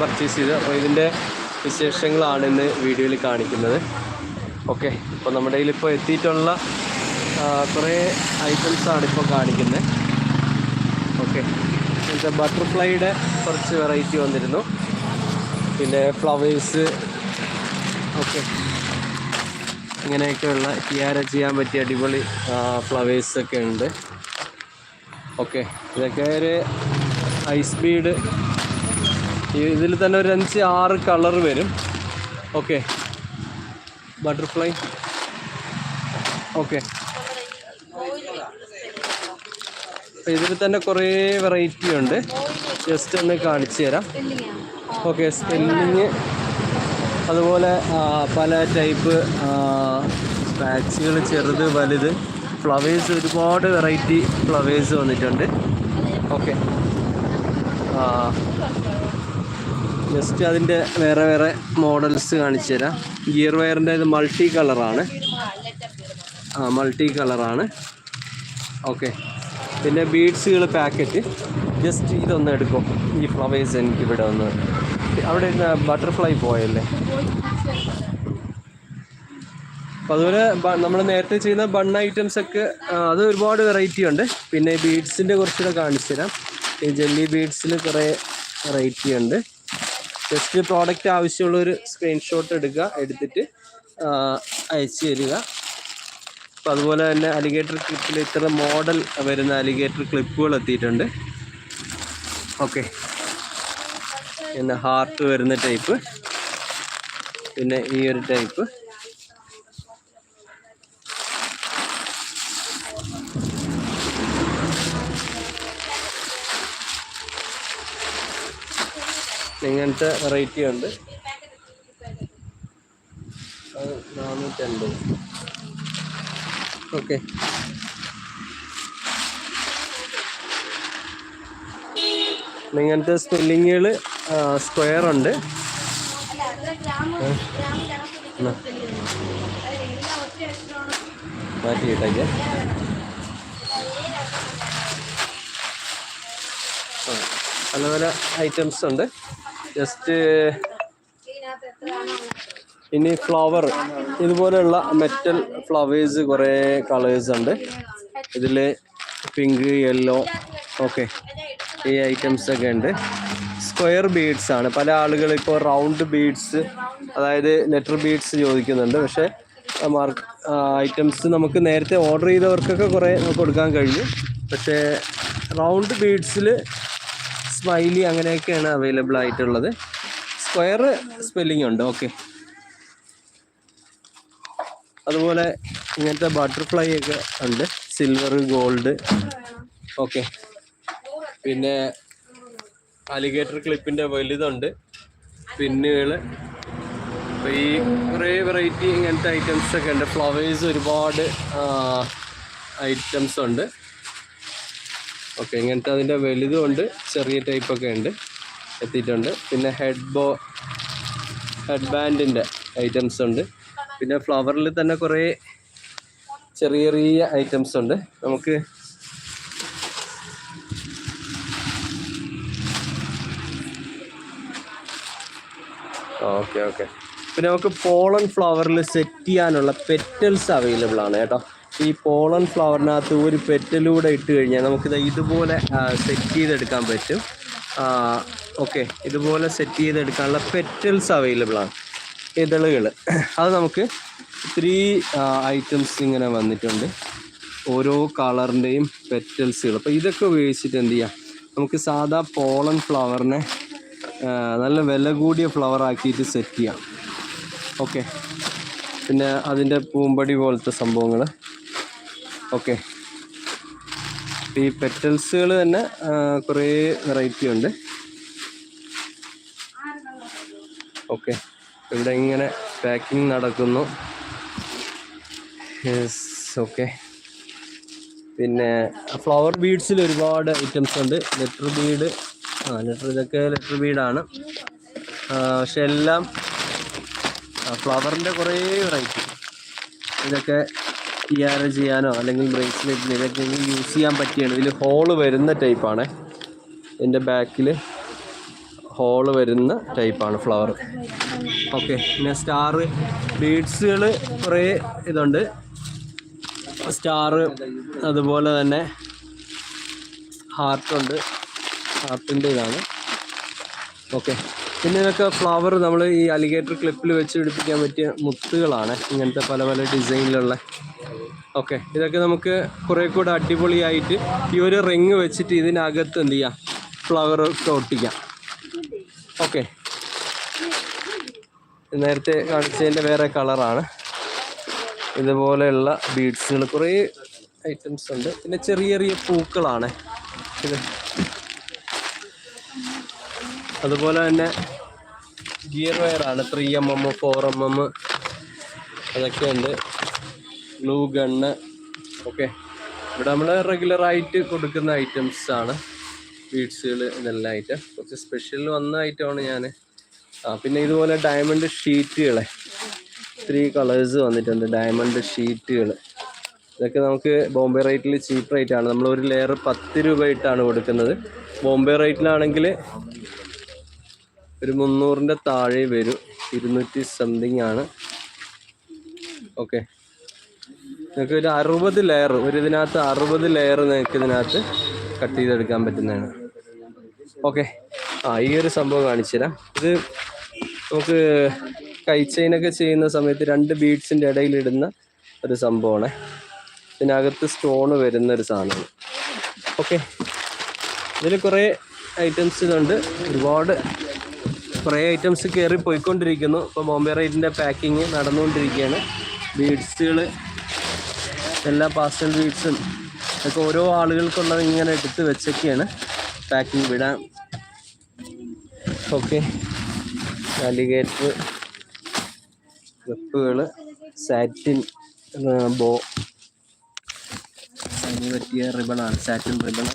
Purchase ചെയ്ത് അപ്പോൾ ഇതിന്റെ വിശേഷങ്ങളാണ് ഇന്ന് വീഡിയോയിൽ കാണിക്കുന്നത്. ഓക്കെ ഇപ്പോൾ നമ്മുടെ കയ്യിൽ ഇപ്പോൾ എത്തിയിട്ടുള്ള കുറേ ഐറ്റംസാണ് ഇപ്പോൾ കാണിക്കുന്നത്. ഓക്കെ എന്നുവെച്ചാൽ ബട്ടർഫ്ലൈയുടെ കുറച്ച് വെറൈറ്റി വന്നിരുന്നു. പിന്നെ ഫ്ലവേഴ്സ് ഓക്കെ. ഇങ്ങനെയൊക്കെയുള്ള കിയാര ചെയ്യാൻ പറ്റിയ അടിപൊളി ഫ്ലവേഴ്സ് ഒക്കെ ഉണ്ട്. ഓക്കെ ഇതൊക്കെ ഒരു ഹൈ ബീഡ് ഇതിൽ തന്നെ ഒരു അഞ്ച് ആറ് കളർ വരും. ഓക്കെ. ബട്ടർഫ്ലൈ. ഓക്കെ. ഇതിൽ തന്നെ കുറേ വെറൈറ്റി ഉണ്ട്. ജസ്റ്റ് ഒന്ന് കാണിച്ചു തരാം. ഓക്കെ സ്പെല്ലിങ് അതുപോലെ പല ടൈപ്പ് പാച്ചുകൾ ചെറുത് വലുത്. ഫ്ലവേഴ്സ് ഒരുപാട് വെറൈറ്റി ഫ്ലവേഴ്സ് വന്നിട്ടുണ്ട്. ഓക്കെ. ജസ്റ്റ് അതിന്റെ വേറെ വേറെ മോഡൽസ് കാണിച്ചു തരാം. ഗിയർ വയറിന്റെ ഇത് മൾട്ടി കളറാണ്. ആ മൾട്ടി കളറാണ്. ഓക്കെ. പിന്നെ ബീഡ്സുകൾ പാക്കറ്റ്. ജസ്റ്റ് ഇതൊന്ന് എടുക്കും. ഈ ഫ്ലവേഴ്സ് എനിക്ക് ഇവിടെ ഒന്ന് അവിടെ ബട്ടർഫ്ലൈ പോയല്ലേ? അതുപോലെ നമ്മൾ നേരത്തെ ചെയ്യുന്ന ബൺ ഐറ്റംസ് ഒക്കെ അത് ഒരുപാട് വെറൈറ്റി ഉണ്ട്. പിന്നെ ബീഡ്സിന്റെ കുറച്ചുകൂടെ കാണിച്ചു തരാം. ഈ ജെല്ലി ബീഡ്സിൽ കുറേ വെറൈറ്റി ഉണ്ട്. ജസ്റ്റ് പ്രോഡക്റ്റ് ആവശ്യമുള്ള ഒരു സ്ക്രീൻഷോട്ട് എടുക്കുക എടുത്തിട്ട് അയച്ചു തരിക. അപ്പോൾ അതുപോലെ തന്നെ അലിഗേറ്റർ ക്ലിപ്പിൽ ഇത്ര മോഡൽ വരുന്ന അലിഗേറ്റർ ക്ലിപ്പുകൾ എത്തിയിട്ടുണ്ട്. ഓക്കെ പിന്നെ ഹാർട്ട് വരുന്ന ടൈപ്പ് പിന്നെ ഈ ഒരു ടൈപ്പ് ഇങ്ങനത്തെ വെറൈറ്റി ഉണ്ട്. അത് ഓക്കെ. ഇങ്ങനത്തെ സ്പെല്ലിങ്ങുകൾ സ്ക്വയർ ഉണ്ട്. മാറ്റിയിട്ടേക്ക് പല പല ഐറ്റംസ് ഉണ്ട്. ജസ്റ്റ് ഇനി ഫ്ലവർ ഇതുപോലെയുള്ള മെറ്റൽ ഫ്ലവേഴ്സ് കുറേ കളേഴ്സ് ഉണ്ട്. ഇതിൽ പിങ്ക് യെല്ലോ ഓക്കെ ഈ ഐറ്റംസ് ഒക്കെ ഉണ്ട്. സ്ക്വയർ ബീഡ്സ് ആണ്. പല ആളുകൾ ഇപ്പോൾ റൗണ്ട് ബീഡ്സ് അതായത് ലെറ്റർ ബീഡ്സ് ചോദിക്കുന്നുണ്ട്. പക്ഷേ മാർക്ക് ഐറ്റംസ് നമുക്ക് നേരത്തെ ഓർഡർ ചെയ്തവർക്കൊക്കെ കുറേ കൊടുക്കാൻ കഴിഞ്ഞു. പക്ഷേ റൗണ്ട് ബീഡ്സിൽ സ്മൈലി അങ്ങനെയൊക്കെയാണ് അവൈലബിൾ ആയിട്ടുള്ളത്. സ്ക്വയർ സ്പെല്ലിംഗ് ഉണ്ട് ഓക്കെ അതുപോലെ ഇങ്ങനത്തെ ബട്ടർഫ്ലൈ ഒക്കെ ഉണ്ട് സിൽവർ ഗോൾഡ് ഓക്കെ പിന്നെ അലിഗേറ്റർ ക്ലിപ്പിന്റെ വലുതുണ്ട് പിന്നുകൾ അപ്പോൾ ഈ കുറേ വെറൈറ്റി ഇങ്ങനത്തെ ഐറ്റംസ് ഒക്കെ ഉണ്ട്. ഫ്ലവേഴ്സ് ഒരുപാട് ഐറ്റംസ് ഉണ്ട്. ഓക്കെ ഇങ്ങനത്തെ അതിന്റെ വലുതും ഉണ്ട് ചെറിയ ടൈപ്പൊക്കെ ഉണ്ട് എത്തിയിട്ടുണ്ട്. പിന്നെ ഹെഡ് ബോ ഹെഡ് ബാൻഡിന്റെ ഐറ്റംസ് ഉണ്ട്. പിന്നെ ഫ്ലവറിൽ തന്നെ കുറേ ചെറിയ ചെറിയ ഐറ്റംസ് ഉണ്ട്. നമുക്ക് ഓക്കെ ഓക്കെ. പിന്നെ നമുക്ക് പോളൻ ഫ്ലവറിൽ സെറ്റ് ചെയ്യാനുള്ള പെറ്റൽസ് അവൈലബിൾ ആണ് കേട്ടോ. ഈ പോളൻ ഫ്ലവറിനകത്ത് ഒരു പെറ്റലൂടെ ഇട്ട് കഴിഞ്ഞാൽ നമുക്കിത് ഇതുപോലെ സെറ്റ് ചെയ്തെടുക്കാൻ പറ്റും. ഓക്കെ ഇതുപോലെ സെറ്റ് ചെയ്തെടുക്കാനുള്ള പെറ്റൽസ് അവൈലബിൾ ആണ്. ഇതളുകൾ. അത് നമുക്ക് ത്രീ ഐറ്റംസ് ഇങ്ങനെ വന്നിട്ടുണ്ട്. ഓരോ കളറിന്റെയും പെറ്റൽസുകൾ അപ്പോൾ ഇതൊക്കെ ഉപയോഗിച്ചിട്ട് എന്ത് ചെയ്യാം? നമുക്ക് സാധാ പോളൻ ഫ്ലവറിനെ നല്ല വില കൂടിയ ഫ്ലവർ ആക്കിയിട്ട് സെറ്റ് ചെയ്യാം. ഓക്കെ പിന്നെ അതിന്റെ പൂമ്പടി പോലത്തെ സംഭവങ്ങൾ. ഓക്കെ. ഈ പെറ്റൽസുകൾ തന്നെ കുറേ വെറൈറ്റി ഉണ്ട്. ഓക്കെ. ഇവിടെ ഇങ്ങനെ പാക്കിംഗ് നടക്കുന്നു. Yes okay. പിന്നെ ഫ്ലവർ ബീഡ്സിൽ ഒരുപാട് ഐറ്റംസ് ഉണ്ട്. ലെറ്റർ ബീഡ് ആ ലെറ്റർ ഇതൊക്കെ ലെറ്റർ ബീഡാണ്. പക്ഷെ എല്ലാം ഫ്ലവറിന്റെ കുറേ വെറൈറ്റി. ഇതൊക്കെ ടിയാര ചെയ്യാനോ അല്ലെങ്കിൽ ബ്രേസ്ലെറ്റിന് ഇതൊക്കെ യൂസ് ചെയ്യാൻ പറ്റിയാണ്. ഇതിൽ ഹോൾ വരുന്ന ടൈപ്പാണ് എന്റെ ബാക്കിൽ ഹോൾ വരുന്ന ടൈപ്പാണ് ഫ്ലവർ ഓക്കെ പിന്നെ സ്റ്റാർ ബീഡ്സുകൾ കുറേ ഇതുണ്ട്. സ്റ്റാർ അതുപോലെ തന്നെ ഹാർട്ടുണ്ട് ഹാർട്ടിന്റെ ഇതാണ്. ഓക്കെ പിന്നെ ഇതൊക്കെ ഫ്ലവർ നമ്മൾ ഈ അലിഗേറ്റർ ക്ലിപ്പിൽ വെച്ച് പിടിപ്പിക്കാൻ പറ്റിയ മുത്തുകളാണ്. ഇങ്ങനത്തെ പല പല ഡിസൈനിലുള്ള ഓക്കെ. ഇതൊക്കെ നമുക്ക് കുറേ കൂടെ അടിപൊളിയായിട്ട് ഈ ഒരു റിങ് വെച്ചിട്ട് ഇതിനകത്ത് എന്ത് ചെയ്യാം? ഫ്ലവർ ഒക്കെ ഒട്ടിക്കാം. ഓക്കെ. നേരത്തെ കാണിച്ചതിന്റെ വേറെ കളറാണ് ഇതുപോലെയുള്ള ബീഡ്സുകൾ കുറേ ഐറ്റംസ് ഉണ്ട്. പിന്നെ ചെറിയ ചെറിയ പൂക്കളാണ്. ഇത്. അതുപോലെ തന്നെ gear വയറാണ് three M M four M M അതൊക്കെ ഉണ്ട്. ഗ്ലൂ ഗണ്ണ് ഓക്കെ ഇവിടെ നമ്മൾ റെഗുലറായിട്ട് കൊടുക്കുന്ന ഐറ്റംസ് ആണ്. ബീഡ്സുകൾ ഇതെല്ലാം ഐറ്റം കുറച്ച് സ്പെഷ്യൽ വന്ന ഐറ്റമാണ് ഞാൻ ആ പിന്നെ ഇതുപോലെ ഡയമണ്ട് ഷീറ്റുകളെ ത്രീ കളേഴ്സ് വന്നിട്ടുണ്ട് ഡയമണ്ട് ഷീറ്റുകൾ ഇതൊക്കെ നമുക്ക് ബോംബെ റേറ്റിൽ ചീപ്പ് റേറ്റ് ആണ്. നമ്മൾ ഒരു ലെയർ പത്ത് രൂപ ഇട്ടാണ് കൊടുക്കുന്നത്. ബോംബെ റേറ്റിലാണെങ്കിൽ ഒരു മുന്നൂറിന്റെ താഴെ വരും. ഇരുന്നൂറ്റി സംതിങ് ആണ്. ഓക്കെ നിങ്ങൾക്ക് ഒരു അറുപത് ലെയർ ഒരു ഇതിനകത്ത് അറുപത് ലെയർ നിങ്ങൾക്ക് ഇതിനകത്ത് കട്ട് ചെയ്തെടുക്കാൻ പറ്റുന്നതാണ്. ഓക്കെ ആ ഈ ഒരു സംഭവം കാണിച്ചു തരാം. ഇത് നമുക്ക് കൈച്ചെയിനൊക്കെ ചെയ്യുന്ന സമയത്ത് രണ്ട് ബീഡ്സിന്റെ ഇടയിലിടുന്ന ഒരു സംഭവമാണ്. ഇതിനകത്ത് സ്റ്റോൺ വരുന്ന ഒരു സാധനമാണ്. ഓക്കെ ഇതിൽ കുറേ ഐറ്റംസ് ഇതുണ്ട്. ഒരുപാട് കുറേ ഐറ്റംസ് കയറി പോയിക്കൊണ്ടിരിക്കുന്നു ഇപ്പോൾ ബോംബെ റൈറ്റിന്റെ പാക്കിങ് നടന്നുകൊണ്ടിരിക്കുകയാണ്. ബീഡ്സുകൾ എല്ലാ പാസ്റ്റൽ വീഡ്സും ഒക്കെ ഓരോ ആളുകൾക്കുള്ളത് ഇങ്ങനെ എടുത്ത് വെച്ചൊക്കെയാണ് പാക്കിംഗ് വിടാൻ. ഓക്കെ അലിഗേറ്റർ ക്ലിപ്പുകൾ സാറ്റിൻ ബോ അതിന് പറ്റിയ റിബണാണ് സാറ്റിൻ റിബൺ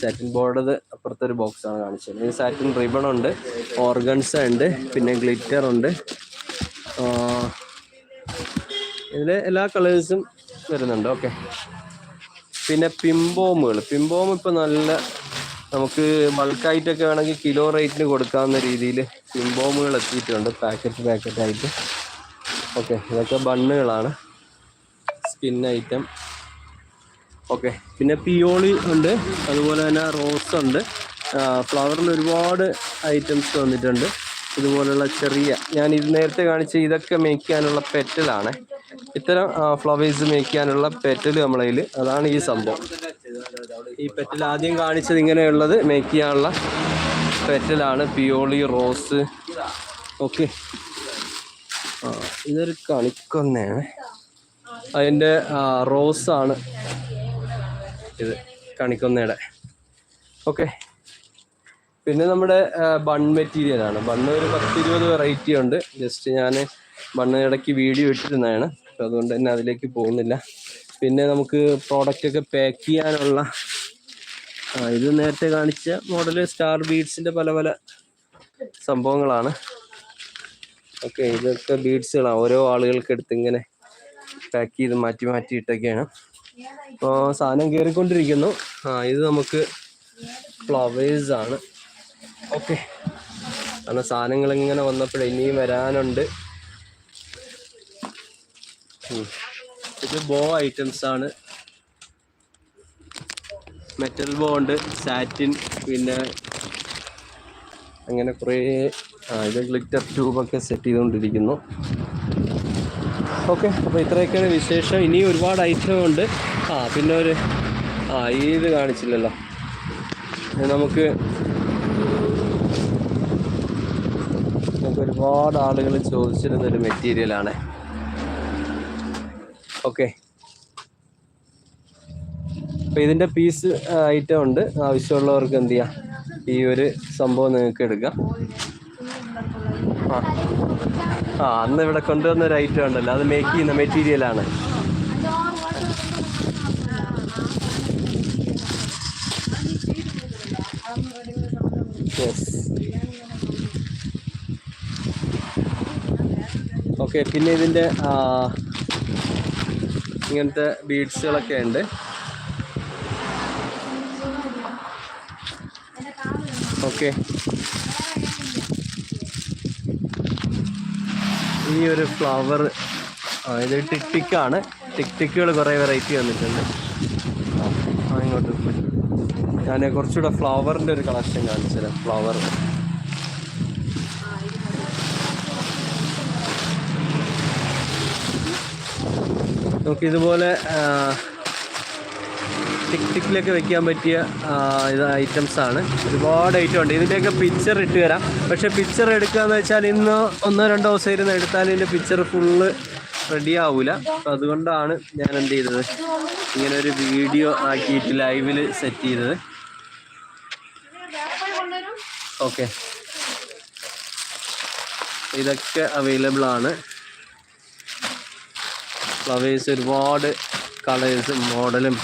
സാറ്റിൻ ബോർഡത് അപ്പുറത്തെ ഒരു ബോക്സ് ആണ് കാണിച്ചത്. ഈ സാറ്റിൻ റിബൺ ഉണ്ട് ഓർഗൻസ് ഉണ്ട് പിന്നെ ഗ്ലിറ്റർ ഉണ്ട്. ഇതിൽ എല്ലാ കളേഴ്സും വരുന്നുണ്ട്. ഓക്കെ. പിന്നെ പിംബോമുകൾ. പിംബോം ഇപ്പം നല്ല നമുക്ക് ബൾക്കായിട്ടൊക്കെ വേണമെങ്കിൽ കിലോ റേറ്റിന് കൊടുക്കാവുന്ന രീതിയിൽ പിംബോമുകൾ എത്തിയിട്ടുണ്ട്. പാക്കറ്റ് പാക്കറ്റ് ആയിട്ട് ഓക്കെ. ഇതൊക്കെ ബണ്ണുകളാണ്. Skin item. ഓക്കെ. പിന്നെ പിയോളി ഉണ്ട്. അതുപോലെ തന്നെ റോസ് ഉണ്ട്. ഫ്ലവറിൽ ഒരുപാട് ഐറ്റംസ് വന്നിട്ടുണ്ട്. ഇതുപോലുള്ള ചെറിയ ഞാൻ ഇത് നേരത്തെ കാണിച്ച ഇതൊക്കെ മേക്കാനുള്ള പെറ്റലാണ്. ഇത്തരം ഫ്ലവേഴ്സ് മേക്ക് ചെയ്യാനുള്ള പെറ്റൽ നമ്മളെ അതാണ് ഈ സംഭവം. ഈ പെറ്റൽ ആദ്യം കാണിച്ചത് ഇങ്ങനെയുള്ളത് മേക്ക് ചെയ്യാനുള്ള പെറ്റലാണ് പിയോളി റോസ് ഓക്കെ ആ ഇതൊരു കണിക്കൊന്നയാണ് അതിന്റെ റോസാണ് ഇത് കണിക്കൊന്നയുടെ. ഓക്കെ പിന്നെ നമ്മുടെ ബൺ മെറ്റീരിയലാണ് ബണ്ണ് ഒരു പത്തിരുപത് വെറൈറ്റി ഉണ്ട്. ജസ്റ്റ് ഞാൻ ബണ്ണ് ഇടയ്ക്ക് വീഡിയോ ഇട്ടിരുന്നതാണ്. അതുകൊണ്ട് തന്നെ അതിലേക്ക് പോകുന്നില്ല. പിന്നെ നമുക്ക് പ്രോഡക്റ്റ് ഒക്കെ പാക്ക് ചെയ്യാനുള്ള ഇത് നേരത്തെ കാണിച്ച മോഡൽ സ്റ്റാർ ബീഡ്സിന്റെ പല പല സംഭവങ്ങളാണ്. ഓക്കെ ഇതൊക്കെ ബീഡ്സുകളാണ് ഓരോ ആളുകൾക്ക് എടുത്ത് ഇങ്ങനെ പാക്ക് ചെയ്ത് മാറ്റി മാറ്റി ഇട്ടൊക്കെയാണ്. അപ്പോൾ സാധനം കയറിക്കൊണ്ടിരിക്കുന്നു ആ ഇത് നമുക്ക് ഫ്ലവേഴ്സ് ആണ്. ഓക്കെ. കാരണം സാധനങ്ങൾ ഇങ്ങനെ വന്നപ്പോഴേ ഇനിയും വരാനുണ്ട്. ഇത് ബോ ഐറ്റംസ് ആണ്. മെറ്റൽ ബോ ഉണ്ട് സാറ്റിൻ പിന്നെ അങ്ങനെ കുറേ ഇത് ഗ്ലിറ്റർ ട്യൂബൊക്കെ സെറ്റ് ചെയ്തുകൊണ്ടിരിക്കുന്നു. ഓക്കെ അപ്പോൾ ഇത്രയൊക്കെയാണ് വിശേഷം. ഇനി ഒരുപാട് ഐറ്റം ഉണ്ട്. ആ പിന്നെ ഒരു ആ ഈ ഇത് കാണിച്ചില്ലല്ലോ. നമുക്ക് നമുക്ക് ഒരുപാട് ആളുകൾ ചോദിച്ചിരുന്നൊരു മെറ്റീരിയലാണ് ഓക്കെ. അപ്പോൾ ഇതിന്റെ പീസ് ഐറ്റം ഉണ്ട്. ആവശ്യമുള്ളവർക്ക് എന്ത് ചെയ്യാം? ഈ ഒരു സംഭവം നിങ്ങൾക്ക് എടുക്കാം. ആ ആ അന്ന് ഇവിടെ കൊണ്ടുവന്ന ഒരു ഐറ്റം ഉണ്ടല്ലോ. അത് മേക്ക് ചെയ്യുന്ന മെറ്റീരിയലാണ് യെസ് ഓക്കെ പിന്നെ ഇതിന്റെ ഇങ്ങനത്തെ ബീഡ്സുകളൊക്കെ ഉണ്ട്. ഓക്കെ. ഈ ഒരു ഫ്ലവർ ഇത് ടിക് ടിക്കാണ് ടിക് ടിക്കുകൾ കുറേ വെറൈറ്റി വന്നിട്ടുണ്ട്. ആ ഇങ്ങോട്ട്. ഞാൻ കുറച്ചുകൂടെ ഫ്ലവറിന്റെ ഒരു കളക്ഷൻ കാണിച്ചു തരാം ഫ്ലവർ. നമുക്ക് ഇതുപോലെ ടിക് ടിക്കിലൊക്കെ വെക്കാൻ പറ്റിയ ഇത് ഐറ്റംസ് ആണ്. ഒരുപാട് ഐറ്റം ഉണ്ട്. ഇതിന്റെയൊക്കെ പിക്ചർ ഇട്ട് തരാം. പക്ഷേ പിക്ചർ എടുക്കുക എന്ന് വെച്ചാൽ ഇന്ന് ഒന്നോ രണ്ടോ ദിവസം ഇരുന്ന് എടുത്താൽ ഇതിന്റെ പിക്ചർ ഫുള്ള് റെഡി ആവൂല. അപ്പം അതുകൊണ്ടാണ് ഞാൻ എന്ത് ചെയ്തത്? ഇങ്ങനെ ഒരു വീഡിയോ ആക്കിയിട്ട് ലൈവിൽ സെറ്റ് ചെയ്തത്. ഓക്കെ ഇതൊക്കെ അവൈലബിൾ ആണ്. ഫ്ലവേഴ്സ് ഒരുപാട് കളേഴ്സും മോഡലും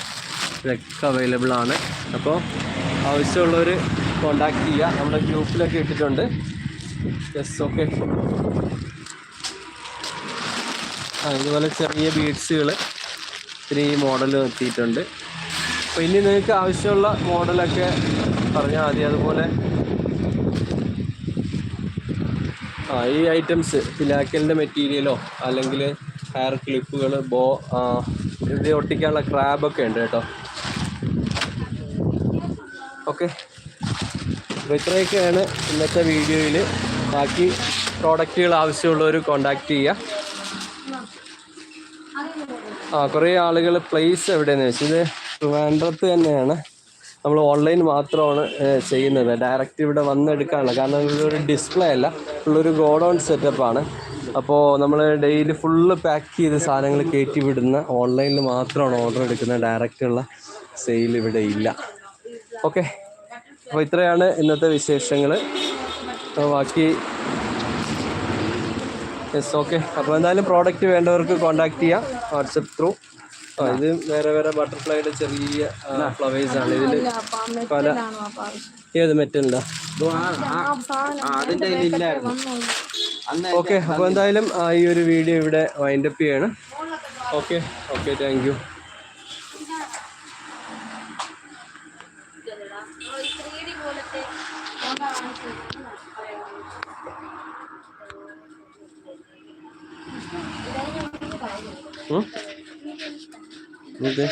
ഇതൊക്കെ അവൈലബിൾ ആണ്. അപ്പോൾ ആവശ്യമുള്ളവർ കോണ്ടാക്ട് ചെയ്യുക. നമ്മുടെ ഗ്രൂപ്പിലൊക്കെ ഇട്ടിട്ടുണ്ട്. യെസ് ഓക്കെ ആ ഇതുപോലെ ചെറിയ ബീഡ്സുകൾ ഇത്തിരി മോഡൽ എത്തിയിട്ടുണ്ട്. അപ്പോൾ ഇനി നിങ്ങൾക്ക് ആവശ്യമുള്ള മോഡലൊക്കെ പറഞ്ഞാൽ മതി. അതുപോലെ ആ ഈ ഐറ്റംസ് ഫിലാക്കലിന്റെ മെറ്റീരിയലോ അല്ലെങ്കിൽ ഹെയർ ക്ലിപ്പുകൾ ബോ ഇത് ഒട്ടിക്കാനുള്ള ക്രാബൊക്കെ ഉണ്ട് കേട്ടോ. ഓക്കെ അപ്പോൾ ഇത്രയൊക്കെയാണ് ഇന്നത്തെ വീഡിയോയിൽ ബാക്കി പ്രോഡക്റ്റുകൾ ആവശ്യമുള്ളവർ കോണ്ടാക്ട് ചെയ്യുക ആ കുറേ ആളുകൾ പ്ലേസ് എവിടെയെന്ന് വെച്ചാൽ ഇത് ട്രിവാൻഡ്രത്ത് തന്നെയാണ്. നമ്മൾ ഓൺലൈൻ മാത്രമാണ് ചെയ്യുന്നത്. ഡയറക്റ്റ് ഇവിടെ വന്നെടുക്കാനുള്ള. കാരണം ഒരു ഡിസ്പ്ലേ അല്ല. ഉള്ളൊരു ഗോഡൗൺ സെറ്റപ്പാണ് അപ്പോൾ നമ്മൾ ഡെയിലി ഫുള്ള് പാക്ക് ചെയ്ത് സാധനങ്ങൾ കയറ്റി വിടുന്ന ഓൺലൈനിൽ മാത്രമാണ് ഓർഡർ എടുക്കുന്നത് ഡയറക്റ്റുള്ള സെയിൽ ഇവിടെ ഇല്ല. ഓക്കെ. അപ്പോൾ ഇത്രയാണ് ഇന്നത്തെ വിശേഷങ്ങൾ ബാക്കി യെസ് ഓക്കെ. അപ്പോൾ എന്തായാലും പ്രോഡക്റ്റ് വേണ്ടവർക്ക് കോൺടാക്ട് ചെയ്യാം. വാട്സപ്പ് ത്രൂ ഇത് വേറെ വേറെ ബട്ടർഫ്ലൈയുടെ ചെറിയ ഫ്ലവേഴ്സാണ് ഇതിൽ പല ഏത് മെറ്റലിന്റെ? അന്ന് ഓക്കെ അപ്പോൾ എന്തായാലും ആ, ഈ ഒരു വീഡിയോ ഇവിടെ വൈൻഡപ്പ് ചെയ്യാണ്. ഓക്കെ ഓക്കെ താങ്ക് യു ഇത്